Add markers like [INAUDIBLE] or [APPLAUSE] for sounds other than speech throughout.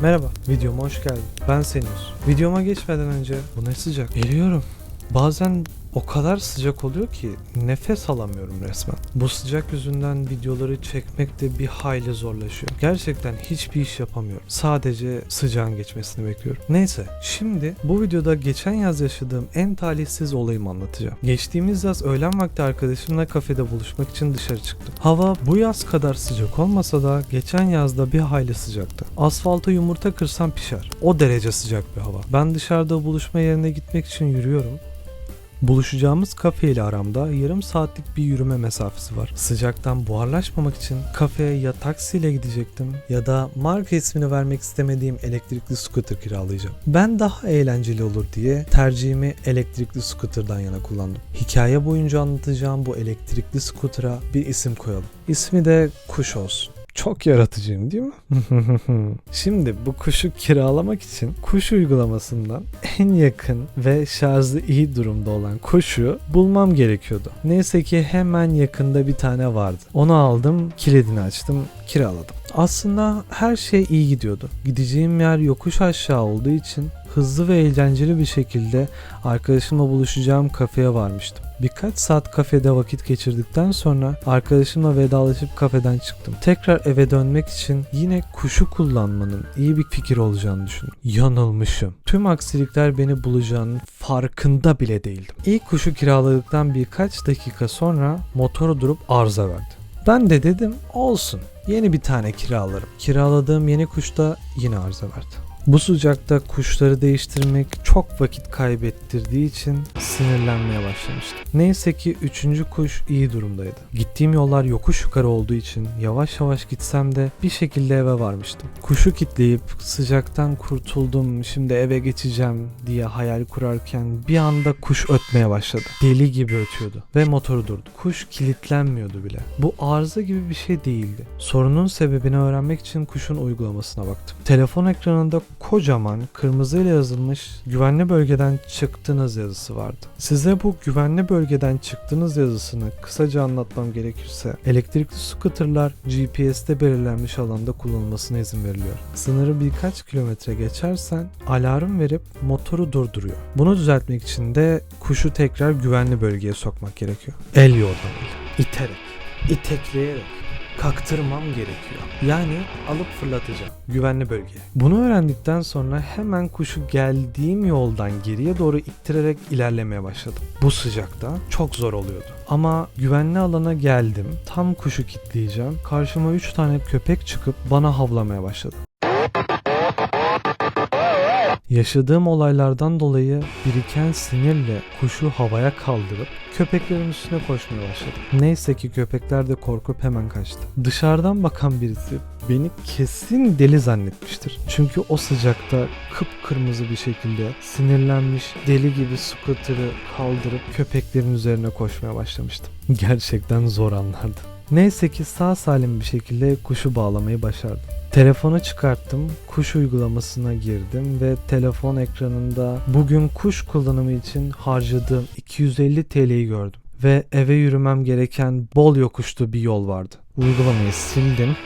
Merhaba, videoma hoş geldin. Ben Senus. Videoma geçmeden önce bu ne sıcak? Eriyorum. Bazen o kadar sıcak oluyor ki nefes alamıyorum resmen. Bu sıcak yüzünden videoları çekmek de bir hayli zorlaşıyor. Gerçekten hiçbir iş yapamıyorum. Sadece sıcağın geçmesini bekliyorum. Neyse, şimdi bu videoda geçen yaz yaşadığım en talihsiz olayımı anlatacağım. Geçtiğimiz yaz öğlen vakti arkadaşımla kafede buluşmak için dışarı çıktım. Hava bu yaz kadar sıcak olmasa da geçen yazda bir hayli sıcaktı. Asfalta yumurta kırsam pişer. O derece sıcak bir hava. Ben dışarıda buluşma yerine gitmek için yürüyorum. Buluşacağımız kafe ile aramda yarım saatlik bir yürüme mesafesi var. Sıcaktan buharlaşmamak için kafeye ya taksiyle gidecektim ya da marka ismini vermek istemediğim elektrikli scooter kiralayacağım. Ben daha eğlenceli olur diye tercihimi elektrikli scooter'dan yana kullandım. Hikaye boyunca anlatacağım bu elektrikli scooter'a bir isim koyalım. İsmi de kuş olsun. Çok yaratıcıyım değil mi? [LAUGHS] Şimdi bu kuşu kiralamak için kuş uygulamasından en yakın ve şarjı iyi durumda olan kuşu bulmam gerekiyordu. Neyse ki hemen yakında bir tane vardı. Onu aldım, kilidini açtım, kiraladım. Aslında her şey iyi gidiyordu. Gideceğim yer yokuş aşağı olduğu için hızlı ve eğlenceli bir şekilde arkadaşımla buluşacağım kafeye varmıştım. Birkaç saat kafede vakit geçirdikten sonra arkadaşımla vedalaşıp kafeden çıktım. Tekrar eve dönmek için yine kuşu kullanmanın iyi bir fikir olacağını düşündüm. Yanılmışım. Tüm aksilikler beni bulacağının farkında bile değildim. İlk kuşu kiraladıktan birkaç dakika sonra motoru durup arıza verdi. Ben de dedim olsun yeni bir tane kiralarım. Kiraladığım yeni kuş da yine arıza verdi. Bu sıcakta kuşları değiştirmek çok vakit kaybettirdiği için sinirlenmeye başlamıştım. Neyse ki üçüncü kuş iyi durumdaydı. Gittiğim yollar yokuş yukarı olduğu için yavaş yavaş gitsem de bir şekilde eve varmıştım. Kuşu kitleyip sıcaktan kurtuldum şimdi eve geçeceğim diye hayal kurarken bir anda kuş ötmeye başladı. Deli gibi ötüyordu ve motoru durdu. Kuş kilitlenmiyordu bile. Bu arıza gibi bir şey değildi. Sorunun sebebini öğrenmek için kuşun uygulamasına baktım. Telefon ekranında kocaman kırmızıyla yazılmış güvenli bölgeden çıktınız yazısı vardı. Size bu güvenli bölgeden çıktınız yazısını kısaca anlatmam gerekirse elektrikli scooterlar GPS'te belirlenmiş alanda kullanılmasına izin veriliyor. Sınırı birkaç kilometre geçersen alarm verip motoru durduruyor. Bunu düzeltmek için de kuşu tekrar güvenli bölgeye sokmak gerekiyor. El yordamıyla, iterek, itekleyerek kaktırmam gerekiyor. Yani alıp fırlatacağım güvenli bölgeye. Bunu öğrendikten sonra hemen kuşu geldiğim yoldan geriye doğru ittirerek ilerlemeye başladım. Bu sıcakta çok zor oluyordu. Ama güvenli alana geldim. Tam kuşu kitleyeceğim. Karşıma 3 tane köpek çıkıp bana havlamaya başladı. Yaşadığım olaylardan dolayı biriken sinirle kuşu havaya kaldırıp köpeklerin üstüne koşmaya başladım. Neyse ki köpekler de korkup hemen kaçtı. Dışarıdan bakan birisi beni kesin deli zannetmiştir. Çünkü o sıcakta kıpkırmızı bir şekilde sinirlenmiş deli gibi scooter'ı kaldırıp köpeklerin üzerine koşmaya başlamıştım. Gerçekten zor anlardı. Neyse ki sağ salim bir şekilde kuşu bağlamayı başardım. Telefonu çıkarttım, kuş uygulamasına girdim ve telefon ekranında bugün kuş kullanımı için harcadığım 250 TL'yi gördüm. Ve eve yürümem gereken bol yokuşlu bir yol vardı. Uygulamayı sildim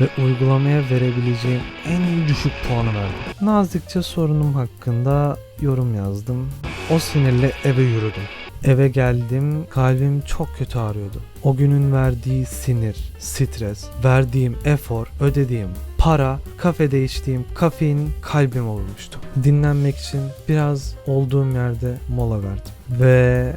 ve uygulamaya verebileceğim en düşük puanı verdim. Nazikçe sorunum hakkında yorum yazdım. O sinirle eve yürüdüm. Eve geldim, kalbim çok kötü ağrıyordu. O günün verdiği sinir, stres, verdiğim efor, ödediğim para, kafede içtiğim kafein kalbime vurmuştu. Dinlenmek için biraz olduğum yerde mola verdim. Ve